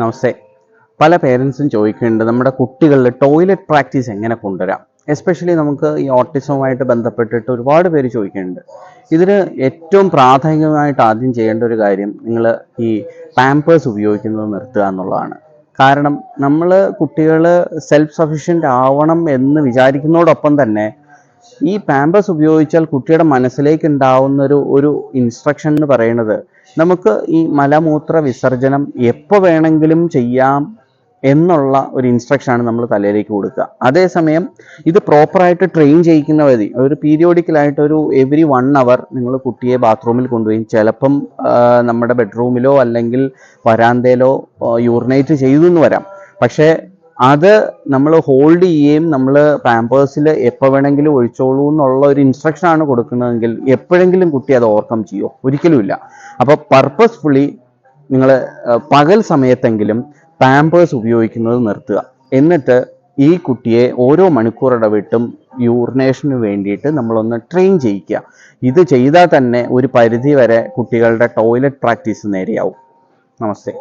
നമസ്തേ പല പേരൻസും ചോദിക്കുന്നുണ്ട് നമ്മുടെ കുട്ടികളിൽ ടോയ്ലറ്റ് പ്രാക്ടീസ് എങ്ങനെ കൊണ്ടുവരാം? എസ്പെഷ്യലി നമുക്ക് ഈ ഓട്ടിസവുമായിട്ട് ബന്ധപ്പെട്ടിട്ട് ഒരുപാട് പേര് ചോദിക്കുന്നുണ്ട്. ഇതിന് ഏറ്റവും പ്രാഥമികമായിട്ട് ആദ്യം ചെയ്യേണ്ട ഒരു കാര്യം നിങ്ങൾ ഈ പാമ്പേഴ്സ് ഉപയോഗിക്കുന്നത് നിർത്തുക എന്നുള്ളതാണ്. കാരണം നമ്മൾ കുട്ടികൾ സെൽഫ് സഫീഷ്യന്റ് ആവണം എന്ന് വിചാരിക്കുന്നതോടൊപ്പം തന്നെ ഈ പാമ്പേഴ്സ് ഉപയോഗിച്ചാൽ കുട്ടിയുടെ മനസ്സിലേക്ക് ഉണ്ടാവുന്ന ഒരു ഒരു ഇൻസ്ട്രക്ഷൻ എന്ന് പറയുന്നത് നമുക്ക് ഈ മലമൂത്ര വിസർജനം എപ്പോൾ വേണമെങ്കിലും ചെയ്യാം എന്നുള്ള ഒരു ഇൻസ്ട്രക്ഷനാണ് നമ്മൾ തലയിലേക്ക് കൊടുക്കുക. അതേസമയം ഇത് പ്രോപ്പറായിട്ട് ട്രെയിൻ ചെയ്യിക്കുന്ന വഴി ഒരു പീരിയോഡിക്കലായിട്ട് ഒരു എവറി വൺ അവർ നിങ്ങൾ കുട്ടിയെ ബാത്റൂമിൽ കൊണ്ടുപോയി ചിലപ്പം നമ്മുടെ ബെഡ്റൂമിലോ അല്ലെങ്കിൽ വരാന്തയിലോ യൂറിനേറ്റ് ചെയ്തു എന്ന് വരാം. പക്ഷേ അത് നമ്മൾ ഹോൾഡ് ചെയ്യുകയും നമ്മൾ പാമ്പേഴ്സിൽ എപ്പോൾ വേണമെങ്കിലും ഒഴിച്ചോളൂ എന്നുള്ള ഒരു ഇൻസ്ട്രക്ഷൻ ആണ് കൊടുക്കുന്നതെങ്കിൽ എപ്പോഴെങ്കിലും കുട്ടി അത് ഓവർകം ചെയ്യുമോ ഒരിക്കലുമില്ല അപ്പോൾ പർപ്പസ്ഫുള്ളി നിങ്ങൾ പകൽ സമയത്തെങ്കിലും പാമ്പേഴ്സ് ഉപയോഗിക്കുന്നത് നിർത്തുക. എന്നിട്ട് ഈ കുട്ടിയെ ഓരോ മണിക്കൂർ ഇടവിട്ടും യൂറിനേഷന് വേണ്ടിയിട്ട് നമ്മളൊന്ന് ട്രെയിൻ ചെയ്യിക്കുക. ഇത് ചെയ്താൽ തന്നെ ഒരു പരിധി വരെ കുട്ടികളുടെ ടോയ്ലറ്റ് പ്രാക്ടീസ് നേരെയാവും. നമസ്തേ.